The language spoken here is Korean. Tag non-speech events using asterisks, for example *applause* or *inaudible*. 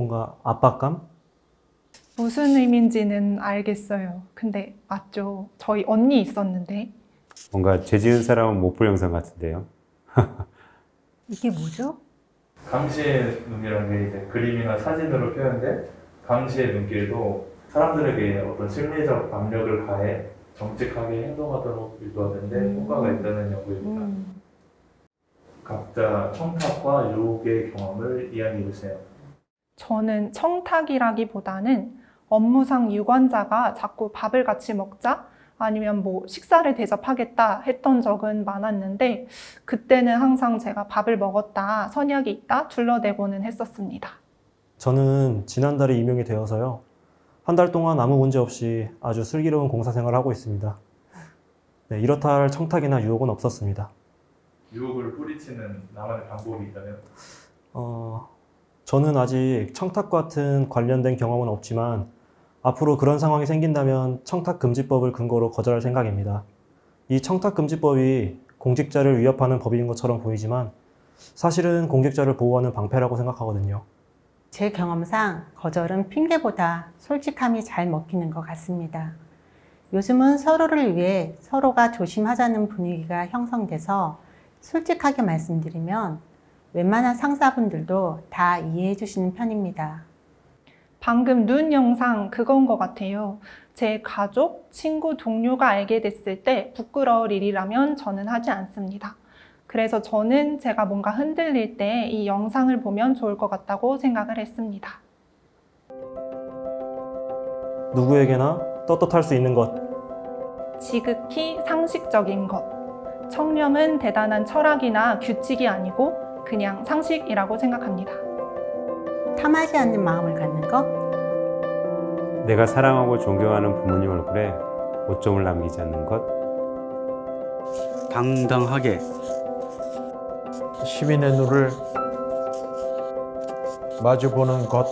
뭔가 압박감? 무슨 의미인지는 알겠어요. 근데 맞죠. 저희 언니 있었는데 뭔가 죄 지은 사람은 못 볼 영상 같은데요. *laughs* 이게 뭐죠? 강시의 눈이라는 게 이제 그림이나 사진으로 표현된 강시의 눈길도 사람들에게 어떤 심리적 압력을 가해 정직하게 행동하도록 유도하는데 효과가 있다는 연구입니다. 음. 각자 청탁과 유혹의 경험을 이야기해 주세요. 저는 청탁이라기보다는 업무상 유관자가 자꾸 밥을 같이 먹자 아니면 뭐 식사를 대접하겠다 했던 적은 많았는데 그때는 항상 제가 밥을 먹었다 선약이 있다 둘러대고는 했었습니다. 저는 지난달에 임용이 되어서요. 한 달 동안 아무 문제 없이 아주 슬기로운 공사 생활을 하고 있습니다. 네, 이렇다 할 청탁이나 유혹은 없었습니다. 유혹을 뿌리치는 나만의 방법이 있다면 어, 저는 아직 청탁 같은 관련된 경험은 없지만 앞으로 그런 상황이 생긴다면 청탁금지법을 근거로 거절할 생각입니다. 이 청탁금지법이 공직자를 위협하는 법인 것처럼 보이지만 사실은 공직자를 보호하는 방패라고 생각하거든요. 제 경험상 거절은 핑계보다 솔직함이 잘 먹히는 것 같습니다. 요즘은 서로를 위해 서로가 조심하자는 분위기가 형성돼서 솔직하게 말씀드리면 웬만한 상사분들도 다 이해해 주시는 편입니다. 방금 눈 영상 그건 것 같아요. 제 가족, 친구, 동료가 알게 됐을 때 부끄러울 일이라면 저는 하지 않습니다. 그래서 저는 제가 뭔가 흔들릴 때 이 영상을 보면 좋을 것 같다고 생각을 했습니다. 누구에게나 떳떳할 수 있는 것, 지극히 상식적인 것. 청렴은 대단한 철학이나 규칙이 아니고 그냥 상식이라고 생각합니다. 탐하지 않는 마음을 갖는 것, 내가 사랑하고 존경하는 부모님 얼굴에 오점을 남기지 않는 것. 당당하게 시민의 눈을 마주보는 것,